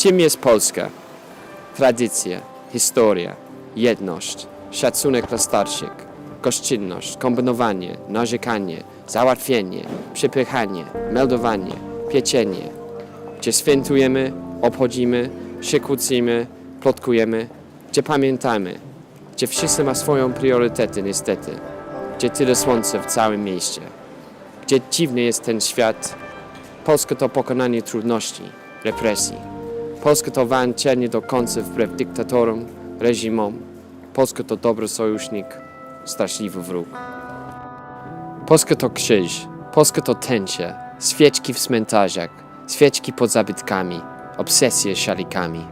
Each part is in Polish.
Czym jest Polska? Tradycja, historia, jedność, szacunek dla starszych, gościnność, kombinowanie, narzekanie, załatwienie, przepychanie, meldowanie, pieczenie. Gdzie świętujemy, obchodzimy, się plotkujemy, gdzie pamiętamy, gdzie wszyscy ma swoją priorytety niestety, gdzie tyle słońca w całym mieście, gdzie dziwny jest ten świat. Polska to pokonanie trudności, represji. Polska to walczenie do końca wbrew dyktatorom, reżimom. Polska to dobry sojusznik, straszliwy wróg. Polska to krzyż, Polska to tęcze, świeczki w cmentarzach, świeczki pod zabytkami, obsesje szalikami.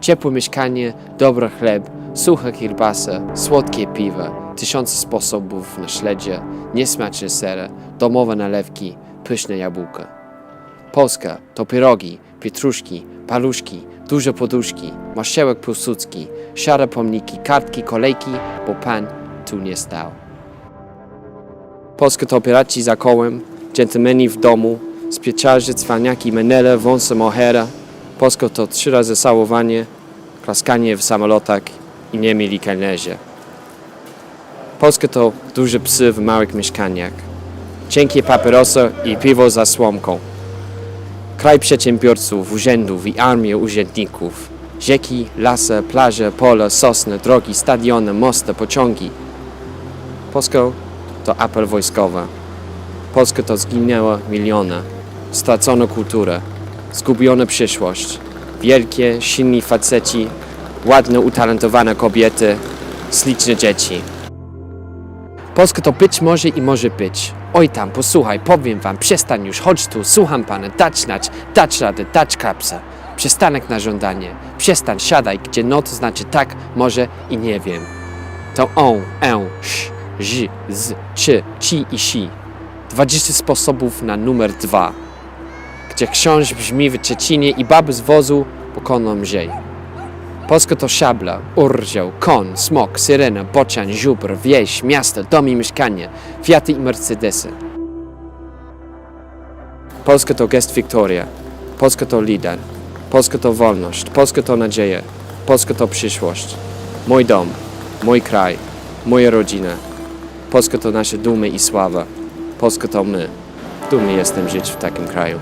Ciepłe mieszkanie, dobry chleb, sucha kiełbasa, słodkie piwo, tysiące sposobów na śledzie, niesmaczne sery, domowe nalewki, pyszne jabłka. Polska to pierogi, pietruszki, paluszki, duże poduszki, marszałek Piłsudski, szare pomniki, kartki, kolejki, bo pan tu nie stał. Polska to piraci za kołem, dżentelmeni w domu, spieczarzy, cwaniaki, menele, wąsy, mohera. Polska to trzy razy sałowanie, klaskanie w samolotach i nie mieli kelnerzy. Polska to duże psy w małych mieszkaniach, cienkie papierosy i piwo za słomką. Kraj przedsiębiorców, urzędów i armię urzędników. Rzeki, lasy, plaże, pole, sosny, drogi, stadiony, mosty, pociągi. Polska to apel wojskowy. Polska to zginęło miliony. Stracono kulturę. Zgubiona przyszłość. Wielkie, silni faceci, ładne, utalentowane kobiety, śliczne dzieci. Polska to być może i może być. Oj tam, posłuchaj, powiem wam, przestań już, chodź tu, słucham pana, dać nać, dać radę, dać kapsa. Przestanek na żądanie, przestań, siadaj, gdzie no to znaczy tak, może i nie wiem. To on, e, sz, ż, z, czy, ci i si. 20 sposobów na numer dwa. Gdzie książ brzmi w Czecinie i baby z wozu pokoną mziej. Polska to szabla, urżioł, kon, smok, syrena, bocian, żubr, wieś, miasto, dom i mieszkanie, Fiaty i Mercedesy. Polska to gest Victoria, Polska to lider, Polska to wolność, Polska to nadzieja, Polska to przyszłość. Mój dom, mój kraj, moja rodzina. Polska to nasze dumy i sława. Polska to my. Dumny jestem żyć w takim kraju.